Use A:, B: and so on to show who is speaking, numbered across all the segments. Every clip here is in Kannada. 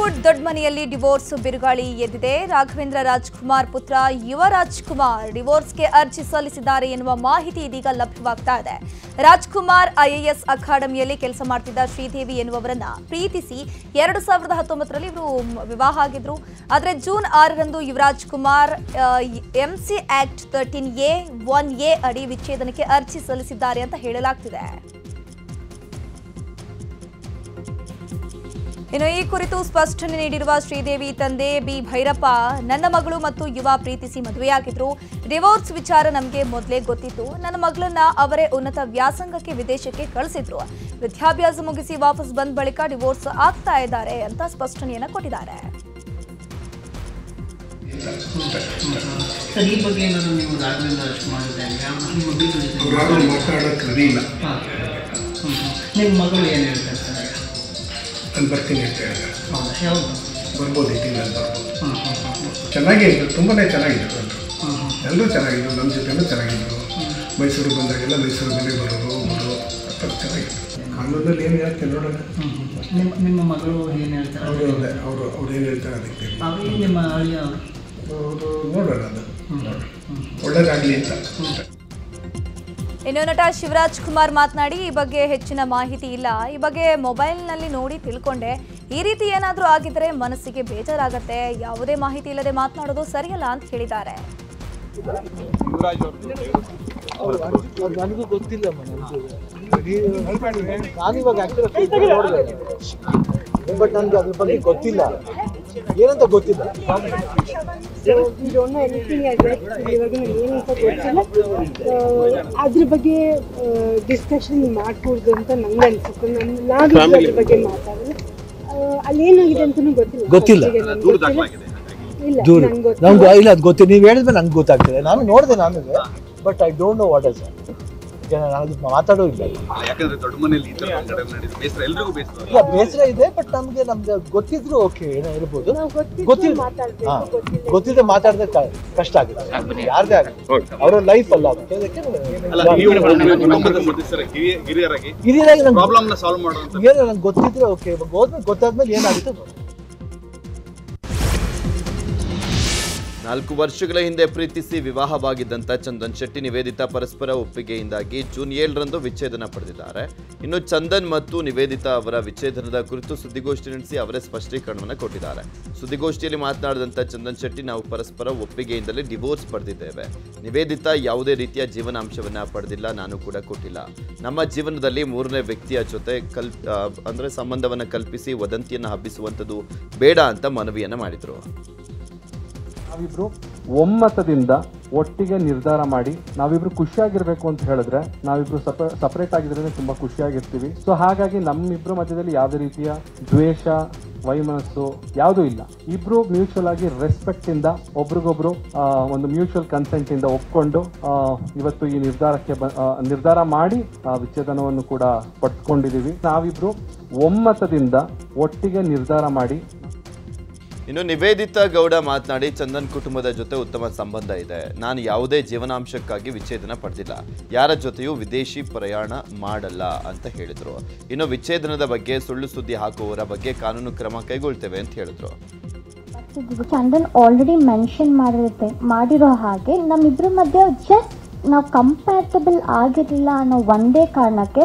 A: ಬಾಲಿವುಡ್ ದೊಡ್ಡ ಮನೆಯಲ್ಲಿ ಡಿವೋರ್ಸ್ ಬಿರುಗಾಳಿ ಎದ್ದಿದೆ. ರಾಘವೇಂದ್ರ ರಾಜ್ಕುಮಾರ್ ಪುತ್ರ ಯುವ ರಾಜ್ಕುಮಾರ್ ಡಿವೋರ್ಸ್ಗೆ ಅರ್ಜಿ ಸಲ್ಲಿಸಿದ್ದಾರೆ ಎನ್ನುವ ಮಾಹಿತಿ ಇದೀಗ ಲಭ್ಯವಾಗ್ತಾ ಇದೆ. ರಾಜ್ಕುಮಾರ್ ಐಎಎಸ್ ಅಕಾಡೆಮಿಯಲ್ಲಿ ಕೆಲಸ ಮಾಡ್ತಿದ್ದ ಶ್ರೀದೇವಿ ಎನ್ನುವವರನ್ನ ಪ್ರೀತಿಸಿ ಎರಡು ಸಾವಿರದ ಹತ್ತೊಂಬತ್ತರಲ್ಲಿ ಇವರು ವಿವಾಹ ಆಗಿದ್ರು. ಆದರೆ ಜೂನ್ ಆರರಂದು Yuvraj Kumar MC act thirteen A one A ಅಡಿ ವಿಚ್ಛೇದನಕ್ಕೆ ಅರ್ಜಿ ಸಲ್ಲಿಸಿದ್ದಾರೆ ಅಂತ ಹೇಳಲಾಗ್ತಿದೆ. ಇನ್ನು ಈ ಕುರಿತು ಸ್ಪಷ್ಟನೆ ನೀಡಿರುವ ಶ್ರೀದೇವಿ ತಂದೆ ಬಿ. ಭೈರಪ್ಪ ನನ್ನ ಮಗಳು ಮತ್ತು ಯುವ ಪ್ರೀತಿಸಿ ಮದುವೆಯಾಗಿದ್ರು. ಡಿವೋರ್ಸ್ ವಿಚಾರ ನಮಗೆ ಮೊದಲೇ ಗೊತ್ತಿತ್ತು. ನನ್ನ ಮಗಳನ್ನ ಅವರೇ ಉನ್ನತ ವ್ಯಾಸಂಗಕ್ಕೆ ವಿದೇಶಕ್ಕೆ ಕಳಿಸಿದ್ರು. ವಿದ್ಯಾಭ್ಯಾಸ ಮುಗಿಸಿ ವಾಪಸ್ ಬಂದ ಬಳಿಕ ಡಿವೋರ್ಸ್ ಆಗ್ತಾ ಇದ್ದಾರೆ ಅಂತ ಸ್ಪಷ್ಟನೆಯನ್ನು ಕೊಟ್ಟಿದ್ದಾರೆ.
B: ನಿಮ್ಮ ಮಗಳು ಏನು ಯಾರು
C: ನಾನು ಬರ್ತೀನಿ ಅಂತ ಹೇಳಿದೆ. ಬರ್ಬೋದು ಇಟ್ಟಿಲ್ಲ ಅಂತ ಬರ್ಬೋದು ಚೆನ್ನಾಗೇ ಇದ್ರು ತುಂಬಾ ಚೆನ್ನಾಗಿದ್ರು
B: ಹ್ಞೂ
C: ಎಲ್ಲರೂ ಚೆನ್ನಾಗಿದ್ರು ನಮ್ಮ ಜೊತೆನೂ ಚೆನ್ನಾಗಿದ್ರು. ಮೈಸೂರಿಗೆ ಬಂದಾಗೆಲ್ಲ ಮೈಸೂರು ಮೇಲೆ ಬರೋರು ಬರೋರು ಆ ಥರ ಚೆನ್ನಾಗಿತ್ತು. ಕಾನೂನಲ್ಲಿ ಏನು ಹೇಳ್ತೀನಿ ನೋಡೋಣ.
B: ನಿಮ್ಮ ನಿಮ್ಮ ಮಗಳು ಏನು ಹೇಳ್ತಾರೆ
C: ಅವರು ಅದೇ ಅವರು ಅವ್ರು ಏನು ಹೇಳ್ತಾರೆ ಅದಕ್ಕೆ
B: ನಿಮ್ಮ
C: ಅವರು ನೋಡೋಣ ಅದು ನೋಡೋಣ ಒಳ್ಳೇದಾಗಲಿ ಅಂತ.
A: ಇನ್ನು ನಟ ಶಿವರಾಜ್ ಕುಮಾರ್ ಮಾತನಾಡಿ ಈ ಬಗ್ಗೆ ಹೆಚ್ಚಿನ ಮಾಹಿತಿ ಇಲ್ಲ. ಈ ಬಗ್ಗೆ ಮೊಬೈಲ್ನಲ್ಲಿ ನೋಡಿ ತಿಳ್ಕೊಂಡೆ. ಈ ರೀತಿ ಏನಾದರೂ ಆಗಿದ್ರೆ ಮನಸ್ಸಿಗೆ ಬೇಜಾರಾಗತ್ತೆ. ಯಾವುದೇ ಮಾಹಿತಿ ಇಲ್ಲದೆ ಮಾತನಾಡೋದು ಸರಿಯಲ್ಲ ಅಂತ ಹೇಳಿದ್ದಾರೆ.
D: ನನಗೂ ಗೊತ್ತಿಲ್ಲ ನಾನಿವಾಗ ಆಕ್ಚುಲಿ ನೋಡಿದೆ. ಬಟ್ ನನಗೆ ಅದ್ರ ಬಗ್ಗೆ ಗೊತ್ತಿಲ್ಲ. ಏನಂತ ಗೊತ್ತಿಲ್ಲ.
E: We don't know anything as that ಇವಾಗ ಏನು ಅಂತ ಗೊತ್ತಿಲ್ಲ ಆ, ಅದ್ರ ಬಗ್ಗೆ ಡಿಸ್ಕಷನ್ ಮಾಡ್ಕೂಡ್ದು ಅಂತ ನಂಗೆ ಅನ್ಸುತ್ತೆ. ನಾನು ನಾವು ಅದ್ರ ಬಗ್ಗೆ ಮಾತಾಡಿದ್ರೆ ಅಲ್ಲಿ ಏನಾಗಿದೆ ಅಂತಲೂ ಗೊತ್ತಿಲ್ಲ.
D: ಗೊತ್ತಿಲ್ಲ.
E: ಇಲ್ಲ
D: ದೂರ. ನಮ್ಗೆ ಇಲ್ಲ ಅದು ಗೊತ್ತಿಲ್ಲ ನೀವು ಹೇಳಿದ್ರೆ ನಂಗೆ ಗೊತ್ತಾಗ್ತದೆ. ನಾನು ನೋಡಿದೆ ನಾನು but I don't know what is ನಾನು ಅದು ಮಾತಾಡೋ ಇಲ್ಲ.
F: ಯಾಕಂದ್ರೆ ದೊಡ್ಡ ಮನೆಯಲ್ಲಿ ಈ ತರ ಬೇಸರ ಎಲ್ರಿಗೂ ಬೇಸರ.
D: ಇಲ್ಲ ಬೇಸರ ಇದೆ ಬಟ್ ನಮಗೆ ನಮ್ಗೆ ಗೊತ್ತಿದ್ರು ಓಕೆ ಏನೋ ಇರ್ಬೋದು. ಗೊತ್ತಿಲ್ಲ
E: ಮಾತಾಡ್ಬೇಕು
D: ಹಾ
E: ಗೊತ್ತಿಲ್ಲ.
D: ಗೊತ್ತಿದ್ರೆ ಮಾತಾಡಿದ್ರೆ ಕಷ್ಟ ಆಗುತ್ತೆ. ಯಾರದೇ ಆಗುತ್ತೆ ಅವರ ಲೈಫ್ ಅಲ್ಲ ಅದು. ಅದಕ್ಕೆ
F: ಹಿರಿಯರಾಗಿ.
D: ಹಿರಿಯರಾಗಿ ನಂಗೆ
F: ಪ್ರಾಬ್ಲಮ್ನ ಸಾಲ್ವ್ ಮಾಡುವಂತ
D: ಏನೋ ನಂಗೆ ಗೊತ್ತಿದ್ರೆ ಓಕೆ ಹೋದ್ಮೇಲೆ ಗೊತ್ತಾದ್ಮೇಲೆ ಏನಾಗುತ್ತೆ?
G: ನಾಲ್ಕು ವರ್ಷಗಳ ಹಿಂದೆ ಪ್ರೀತಿಸಿ ವಿವಾಹವಾಗಿದ್ದಂಥ ಚಂದನ್ ಶೆಟ್ಟಿ ನಿವೇದಿತಾ ಪರಸ್ಪರ ಒಪ್ಪಿಗೆಯಿಂದಾಗಿ ಜೂನ್ ಏಳರಂದು ವಿಚ್ಛೇದನ ಪಡೆದಿದ್ದಾರೆ. ಇನ್ನು ಚಂದನ್ ಮತ್ತು ನಿವೇದಿತಾ ಅವರ ವಿಚ್ಛೇದನದ ಕುರಿತು ಸುದ್ದಿಗೋಷ್ಠಿ ನಡೆಸಿ ಅವರೇ ಸ್ಪಷ್ಟೀಕರಣವನ್ನು ಕೊಟ್ಟಿದ್ದಾರೆ. ಸುದ್ದಿಗೋಷ್ಠಿಯಲ್ಲಿ ಮಾತನಾಡಿದಂಥ ಚಂದನ್ ಶೆಟ್ಟಿ, ನಾವು ಪರಸ್ಪರ ಒಪ್ಪಿಗೆಯಿಂದಲೇ ಡಿವೋರ್ಸ್ ಪಡೆದಿದ್ದೇವೆ. ನಿವೇದಿತಾ ಯಾವುದೇ ರೀತಿಯ ಜೀವನಾಂಶವನ್ನು ಪಡೆದಿಲ್ಲ, ನಾನು ಕೂಡ ಕೊಟ್ಟಿಲ್ಲ. ನಮ್ಮ ಜೀವನದಲ್ಲಿ ಮೂರನೇ ವ್ಯಕ್ತಿಯ ಜೊತೆ ಕಲ್ ಅಂದರೆ ಅಂದ್ರೆ ಸಂಬಂಧವನ್ನು ಕಲ್ಪಿಸಿ, ವದಂತಿಯನ್ನು ಹಬ್ಬಿಸುವಂಥದ್ದು ಬೇಡ ಅಂತ ಮನವಿಯನ್ನು ಮಾಡಿದರು.
H: ನಾವಿಬ್ರು ಒಮ್ಮತದಿಂದ ಒಟ್ಟಿಗೆ ನಿರ್ಧಾರ ಮಾಡಿ ನಾವಿಬ್ರು ಖುಷಿಯಾಗಿರ್ಬೇಕು ಅಂತ ಹೇಳಿದ್ರೆ ನಾವಿಬ್ರು ಸಪರೇಟ್ ಆಗಿದ್ರೆ ತುಂಬಾ ಖುಷಿಯಾಗಿರ್ತೀವಿ. ಸೊ ಹಾಗಾಗಿ ನಮ್ಮಿಬ್ರು ಮಧ್ಯದಲ್ಲಿ ಯಾವುದೇ ರೀತಿಯ ದ್ವೇಷ, ವೈಮನಸ್ಸು ಯಾವುದೂ ಇಲ್ಲ. ಇಬ್ರು ಮ್ಯೂಚುವಲ್ ಆಗಿ ರೆಸ್ಪೆಕ್ಟ್ ಇಂದ ಒಬ್ರಿಗೊಬ್ರು ಒಂದು ಮ್ಯೂಚುವಲ್ ಕನ್ಸೆಂಟ್ ಇಂದ ಒಪ್ಕೊಂಡು ಇವತ್ತು ಈ ನಿರ್ಧಾರಕ್ಕೆ ನಿರ್ಧಾರ ಮಾಡಿ ವಿಚ್ಛೇದನವನ್ನು ಕೂಡ ಪಡ್ಕೊಂಡಿದೀವಿ ನಾವಿಬ್ರು ಒಮ್ಮತದಿಂದ ಒಟ್ಟಿಗೆ ನಿರ್ಧಾರ ಮಾಡಿ
G: ಇನ್ನು ನಿವೇದಿತಾ ಗೌಡ ಮಾತನಾಡಿ, ಚಂದನ್ ಕುಟುಂಬದ ಜೊತೆ ಉತ್ತಮ ಸಂಬಂಧ ಇದೆ. ನಾನು ಯಾವುದೇ ಜೀವನಾಂಶಕ್ಕಾಗಿ ವಿಚ್ಛೇದನ ಪಡೆದಿಲ್ಲ. ಯಾರ ಜೊತೆಯೂ ವಿದೇಶಿ ಪ್ರಯಾಣ ಮಾಡಲ್ಲ ಅಂತ ಹೇಳಿದ್ರು. ಇನ್ನು ವಿಚ್ಛೇದನದ ಬಗ್ಗೆ ಸುಳ್ಳು ಸುದ್ದಿ ಹಾಕುವವರ ಬಗ್ಗೆ ಕಾನೂನು ಕ್ರಮ ಕೈಗೊಳ್ತೇವೆ ಅಂತ ಹೇಳಿದ್ರು.
I: ಚಂದನ್ ಆಲ್ರೆಡಿ ಮೆನ್ಷನ್ ಮಾಡಿರುತ್ತೆ, ಮಾಡಿರೋ ಹಾಗೆ ನಮ್ಮಿಬ್ಬರ ಮಧ್ಯೆ ಜಸ್ಟ್ ನಾವು ಕಂಪ್ಯಾಟಬಲ್ ಆಗಿರಲಿಲ್ಲ ಅನ್ನೋ ಒಂದೇ ಕಾರಣಕ್ಕೆ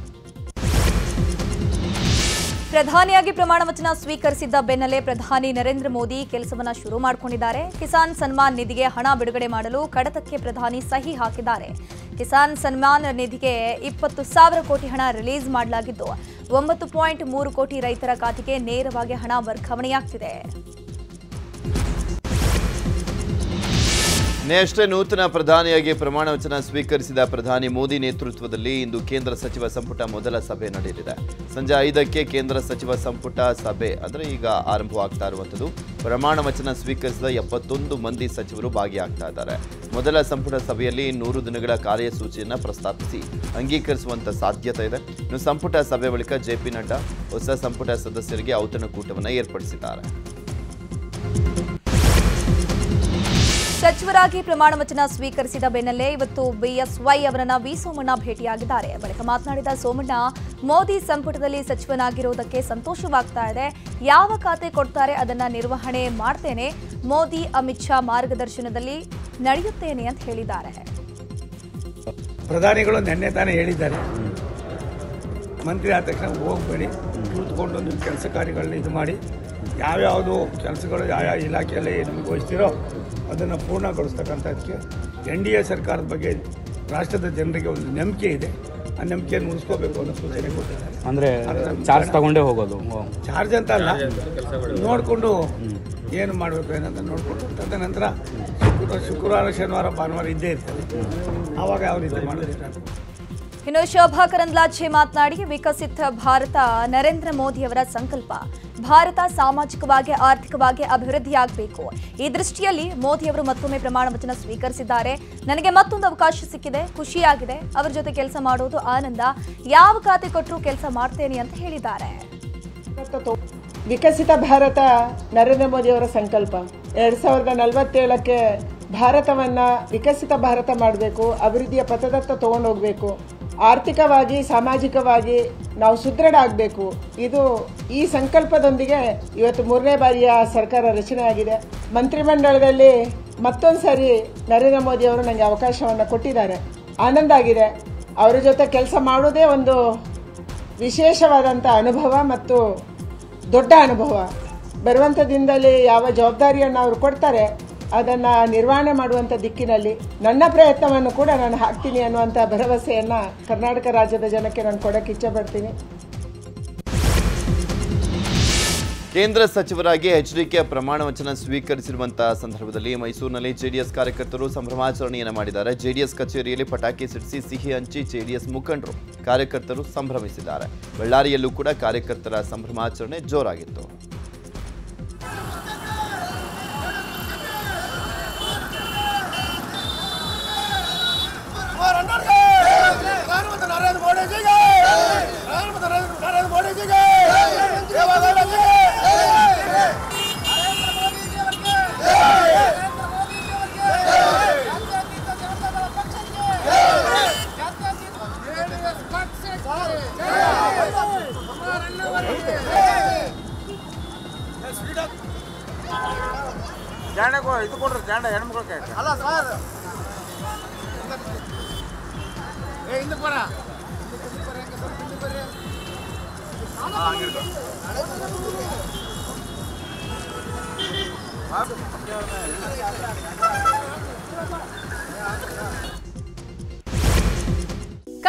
A: ಪ್ರಧಾನಿಯಾಗಿ ಪ್ರಮಾಣ ವಚನ ಸ್ವೀಕರಿಸಿದ್ದ ಬೆನ್ನಲ್ಲೇ ಪ್ರಧಾನಿ ನರೇಂದ್ರ ಮೋದಿ ಕೆಲಸವನ್ನ ಶುರು ಮಾಡಿಕೊಂಡಿದ್ದಾರೆ. ಕಿಸಾನ್ ಸನ್ಮಾನ್ ನಿಧಿಗೆ ಹಣ ಬಿಡುಗಡೆ ಮಾಡಲು ಕಡತಕ್ಕೆ ಪ್ರಧಾನಿ ಸಹಿ ಹಾಕಿದ್ದಾರೆ. ಕಿಸಾನ್ ಸನ್ಮಾನ್ ನಿಧಿಗೆ ಇಪ್ಪತ್ತು ಸಾವಿರ ಕೋಟಿ ಹಣ ರಿಲೀಸ್ ಮಾಡಲಾಗಿದ್ದು, ಒಂಬತ್ತು ಪಾಯಿಂಟ್ ಮೂರು ಕೋಟಿ ರೈತರ ಖಾತೆಗೆ ನೇರವಾಗಿ ಹಣ ವರ್ಗಾವಣೆಯಾಗ್ತಿದೆ.
G: ಇನ್ನಷ್ಟೇ ನೂತನ ಪ್ರಧಾನಿಯಾಗಿ ಪ್ರಮಾಣ ವಚನ ಸ್ವೀಕರಿಸಿದ ಪ್ರಧಾನಿ ಮೋದಿ ನೇತೃತ್ವದಲ್ಲಿ ಇಂದು ಕೇಂದ್ರ ಸಚಿವ ಸಂಪುಟ ಮೊದಲ ಸಭೆ ನಡೆಯಲಿದೆ. ಸಂಜೆ ಐದಕ್ಕೆ ಕೇಂದ್ರ ಸಚಿವ ಸಂಪುಟ ಸಭೆ, ಅಂದರೆ ಈಗ ಆರಂಭವಾಗ್ತಾ ಇರುವಂಥದ್ದು. ಪ್ರಮಾಣ ವಚನ ಸ್ವೀಕರಿಸಿದ ಎಪ್ಪತ್ತೊಂದು ಮಂದಿ ಸಚಿವರು ಭಾಗಿಯಾಗ್ತಾ ಇದ್ದಾರೆ. ಮೊದಲ ಸಂಪುಟ ಸಭೆಯಲ್ಲಿ ನೂರು ದಿನಗಳ ಕಾರ್ಯಸೂಚಿಯನ್ನು ಪ್ರಸ್ತಾಪಿಸಿ ಅಂಗೀಕರಿಸುವಂಥ ಸಾಧ್ಯತೆ ಇದೆ. ಇನ್ನು ಸಂಪುಟ ಸಭೆ ಬಳಿಕ ಜೆ ಪಿ ನಡ್ಡಾ ಹೊಸ ಸಂಪುಟ ಸದಸ್ಯರಿಗೆ ಔತಣಕೂಟವನ್ನು ಏರ್ಪಡಿಸಿದ್ದಾರೆ.
A: ಸಚಿವರಾಗಿ ಪ್ರಮಾಣ ವಚನ ಸ್ವೀಕರಿಸಿದ ಬೆನ್ನಲ್ಲೇ ಇವತ್ತು ಬಿಎಸ್ವೈ ಅವರನ್ನ ವಿ ಸೋಮಣ್ಣ ಭೇಟಿಯಾಗಿದ್ದಾರೆ. ಬಳಿಕ ಮಾತನಾಡಿದ ಸೋಮಣ್ಣ, ಮೋದಿ ಸಂಪುಟದಲ್ಲಿ ಸಚಿವನಾಗಿರುವುದಕ್ಕೆ ಸಂತೋಷವಾಗ್ತಾ ಇದೆ. ಯಾವ ಖಾತೆ ಕೊಡ್ತಾರೆ ಅದನ್ನ ನಿರ್ವಹಣೆ ಮಾಡ್ತೇನೆ. ಮೋದಿ, ಅಮಿತ್ ಶಾ ಮಾರ್ಗದರ್ಶನದಲ್ಲಿ ನಡೆಯುತ್ತೇನೆ ಅಂತ ಹೇಳಿದ್ದಾರೆ.
J: ಪ್ರಧಾನಿಗಳು ನಿನ್ನೆ ತಾನೇ ಹೇಳಿದ್ದಾರೆ. ಮಂತ್ರಿ ಆದ ತಕ್ಷಣ ಹೋಗಬೇಡಿ, ಕೂತ್ಕೊಂಡು ನಿಮ್ಮ ಕೆಲಸ ಕಾರ್ಯಗಳನ್ನ ಇದು ಮಾಡಿ. ಯಾವ್ಯಾವುದು ಕೆಲಸಗಳು ಯಾವ ಇಲಾಖೆಯಲ್ಲಿ ನಿಮಗೆ ವಹಿಸ್ತಿರೋ ಅದನ್ನು ಪೂರ್ಣಗೊಳಿಸ್ತಕ್ಕಂಥದ್ದಕ್ಕೆ ಎನ್ ಡಿ ಎ ಸರ್ಕಾರದ ಬಗ್ಗೆ ರಾಷ್ಟ್ರದ ಜನರಿಗೆ ಒಂದು ನಂಬಿಕೆ ಇದೆ. ಆ ನಂಬಿಕೆಯನ್ನು ಉಳಿಸ್ಕೋಬೇಕು ಅನ್ನೋ ಸೂಚನೆ ಕೊಟ್ಟಿದ್ದಾರೆ.
K: ಅಂದರೆ ಚಾರ್ಜ್ ತಗೊಂಡೇ ಹೋಗೋದು.
J: ಚಾರ್ಜ್ ಅಂತ ಅಲ್ಲ ನೋಡಿಕೊಂಡು ಏನು ಮಾಡಬೇಕು ಏನಂತ ನೋಡಿಕೊಂಡು ತದನಂತರ ಶುಕ್ರವಾರ ಶುಕ್ರವಾರ ಶನಿವಾರ ಭಾನುವಾರ ಇದ್ದೇ ಇರ್ತದೆ. ಆವಾಗ ಯಾವ ರೀತಿ ಮಾಡೋದಿಲ್ಲ
A: ಇನ್ನು ಶೋಭಾ ಕರಂದ್ಲಾಜೆ ಮಾತನಾಡಿ, ವಿಕಸಿತ ಭಾರತ ನರೇಂದ್ರ ಮೋದಿಯವರ ಸಂಕಲ್ಪ. ಭಾರತ ಸಾಮಾಜಿಕವಾಗಿ, ಆರ್ಥಿಕವಾಗಿ ಅಭಿವೃದ್ಧಿಯಾಗಬೇಕು. ಈ ದೃಷ್ಟಿಯಲ್ಲಿ ಮೋದಿಯವರು ಮತ್ತೊಮ್ಮೆ ಪ್ರಮಾಣ ವಚನ ಸ್ವೀಕರಿಸಿದ್ದಾರೆ. ನನಗೆ ಮತ್ತೊಂದು ಅವಕಾಶ ಸಿಕ್ಕಿದೆ, ಖುಷಿಯಾಗಿದೆ. ಅವರ ಜೊತೆ ಕೆಲಸ ಮಾಡೋದು ಆನಂದ. ಯಾವ ಖಾತೆ ಕೊಟ್ಟರು ಕೆಲಸ ಮಾಡ್ತೇನೆ ಅಂತ ಹೇಳಿದ್ದಾರೆ.
L: ವಿಕಸಿತ ಭಾರತ ನರೇಂದ್ರ ಮೋದಿಯವರ ಸಂಕಲ್ಪ. ಎರಡು ಸಾವಿರದ ನಲವತ್ತೇಳಕ್ಕೆ ಭಾರತವನ್ನ ವಿಕಸಿತ ಭಾರತ ಮಾಡಬೇಕು, ಅಭಿವೃದ್ಧಿಯ ಪಥದತ್ತ ತೊಗೊಂಡೋಗ್ಬೇಕು. ಆರ್ಥಿಕವಾಗಿ, ಸಾಮಾಜಿಕವಾಗಿ ನಾವು ಸುದೃಢ ಆಗಬೇಕು ಇದು ಈ ಸಂಕಲ್ಪದೊಂದಿಗೆ ಇವತ್ತು ಮೂರನೇ ಬಾರಿಯ ಸರ್ಕಾರ ರಚನೆ ಆಗಿದೆ. ಮಂತ್ರಿಮಂಡಲದಲ್ಲಿ ಮತ್ತೊಂದು ಸಾರಿ ನರೇಂದ್ರ ಮೋದಿ ಅವರು ನನಗೆ ಅವಕಾಶವನ್ನು ಕೊಟ್ಟಿದ್ದಾರೆ. ಆನಂದ ಆಗಿದೆ. ಅವರ ಜೊತೆ ಕೆಲಸ ಮಾಡೋದೇ ಒಂದು ವಿಶೇಷವಾದಂಥ ಅನುಭವ ಮತ್ತು ದೊಡ್ಡ ಅನುಭವ. ಬರುವಂಥ ದಿನದಲ್ಲಿ ಯಾವ ಜವಾಬ್ದಾರಿಯನ್ನು ಅವರು ಕೊಡ್ತಾರೆ ಅದನ್ನು ನಿರ್ವಹಣೆ ಮಾಡುವಂಥ ದಿಕ್ಕಿನಲ್ಲಿ ನನ್ನ ಪ್ರಯತ್ನವನ್ನು ಕೂಡ ನಾನು ಹಾಕ್ತೀನಿ ಅನ್ನುವಂಥ ಭರವಸೆಯನ್ನು ಕರ್ನಾಟಕ ರಾಜ್ಯದ ಜನಕ್ಕೆ ನಾನು ಕೊಡೋಕ್ಕೆ ಇಚ್ಛೆಪಡ್ತೀನಿ
G: ಕೇಂದ್ರ ಸಚಿವರಾಗಿ ಎಚ್ಡಿಕೆ ಪ್ರಮಾಣ ವಚನ ಸ್ವೀಕರಿಸಿರುವಂತಹ ಸಂದರ್ಭದಲ್ಲಿ ಮೈಸೂರಿನಲ್ಲಿ ಜೆಡಿಎಸ್ ಕಾರ್ಯಕರ್ತರು ಸಂಭ್ರಮಾಚರಣೆಯನ್ನು ಮಾಡಿದ್ದಾರೆ. ಜೆಡಿಎಸ್ ಕಚೇರಿಯಲ್ಲಿ ಪಟಾಕಿ ಸಿಡಿಸಿ ಸಿಹಿ ಹಂಚಿ ಜೆಡಿಎಸ್ ಮುಖಂಡರು ಕಾರ್ಯಕರ್ತರು ಸಂಭ್ರಮಿಸಿದ್ದಾರೆ. ಬಳ್ಳಾರಿಯಲ್ಲೂ ಕೂಡ ಕಾರ್ಯಕರ್ತರ ಸಂಭ್ರಮಾಚರಣೆ ಜೋರಾಗಿತ್ತು.
M: ಜಾಂಡ ಇದು ಕೊಡ್ರಿ ಜಾಂಡ ಹೆಣ್ಮಕ್ಳಿಗೆ
N: ಅಲ್ಲ ಸರ್ ಏ ಹಿಂದಕ್ಕೆ ಬರ